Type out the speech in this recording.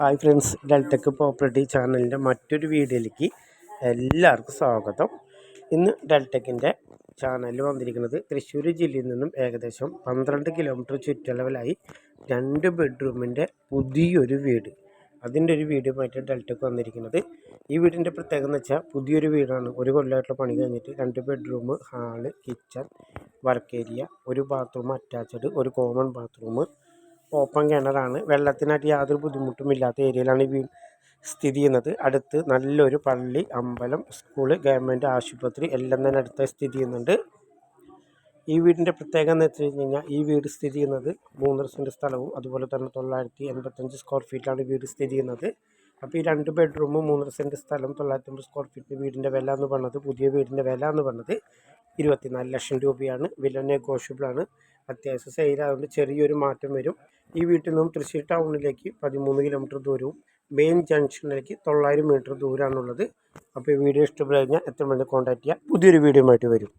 Hi friends Deltech property ചാനലിന്റെ മറ്റൊരു വീഡിയോയിലേക്ക് എല്ലാവർക്കും സ്വാഗതം. ഇന്ന് ഡെൽടെക്കിന്റെ ചാനലിൽ വന്നിരിക്കുന്നത് തൃശ്ശൂർ ജില്ലയിൽ നിന്നും ഏകദേശം പന്ത്രണ്ട് കിലോമീറ്റർ ചുറ്റളവിലായി രണ്ട് ബെഡ്റൂമിന്റെ പുതിയൊരു വീട്. അതിന്റെ ഒരു വീഡിയോ ആയിട്ട് ഡെൽടെക് വന്നിരിക്കുന്നത്. ഈ വീടിന്റെ പ്രത്യേകത എന്ന് വെച്ചാൽ പുതിയൊരു വീടാണ്. ഒരു കൊല്ലമായിട്ടുള്ള പണി കഴിഞ്ഞിട്ട് രണ്ട് bedroom hall kitchen work area ഒരു ബാത്റൂം അറ്റാച്ച്ഡ് ഒരു കോമൺ ബാത്റൂം ഓപ്പൺ കിണറാണ്. വെള്ളത്തിനായിട്ട് യാതൊരു ബുദ്ധിമുട്ടുമില്ലാത്ത ഏരിയയിലാണ് ഈ സ്ഥിതി ചെയ്യുന്നത്. അടുത്ത് നല്ലൊരു പള്ളി അമ്പലം സ്കൂൾ ഗവൺമെന്റ് ആശുപത്രി എല്ലാം തന്നെ അടുത്ത് സ്ഥിതി ചെയ്യുന്നുണ്ട്. ഈ വീടിന്റെ പ്രത്യേകത എന്ന് വെച്ച് കഴിഞ്ഞാൽ ഈ വീട് സ്ഥിതി ചെയ്യുന്നത് മൂന്നര സെന്റ് സ്ഥലവും അതുപോലെ തന്നെ തൊള്ളായിരത്തി എൺപത്തഞ്ച് സ്ക്വയർ ഫീറ്റിലാണ് വീട് സ്ഥിതി ചെയ്യുന്നത്. അപ്പോൾ ഈ രണ്ട് ബെഡ്റൂമും മൂന്നര സെന്റ് സ്ഥലം തൊള്ളായിരത്തി അമ്പത് സ്ക്വയർ ഫീറ്റ് വീടിന്റെ വില എന്ന് പറഞ്ഞത് പുതിയ വീടിന്റെ വില എന്ന് പറഞ്ഞത് ഇരുപത്തിനാല് ലക്ഷം രൂപയാണ്. വില നെഗോഷ്യബിളാണ് അത്യാവശ്യം സെയിലായതുകൊണ്ട് ചെറിയൊരു മാറ്റം വരും. ഈ വീട്ടിൽ നിന്നും തൃശ്ശൂർ ടൗണിലേക്ക് പതിമൂന്ന് കിലോമീറ്റർ ദൂരവും മെയിൻ ജംഗ്ഷനിലേക്ക് തൊള്ളായിരം മീറ്റർ ദൂരമാണുള്ളത്. അപ്പോൾ ഈ വീഡിയോ ഇഷ്ടപ്പെട്ടു കഴിഞ്ഞാൽ എത്ര മണി കോൺടാക്ട് ചെയ്യുക പുതിയൊരു വീഡിയോ ആയിട്ട് വരും.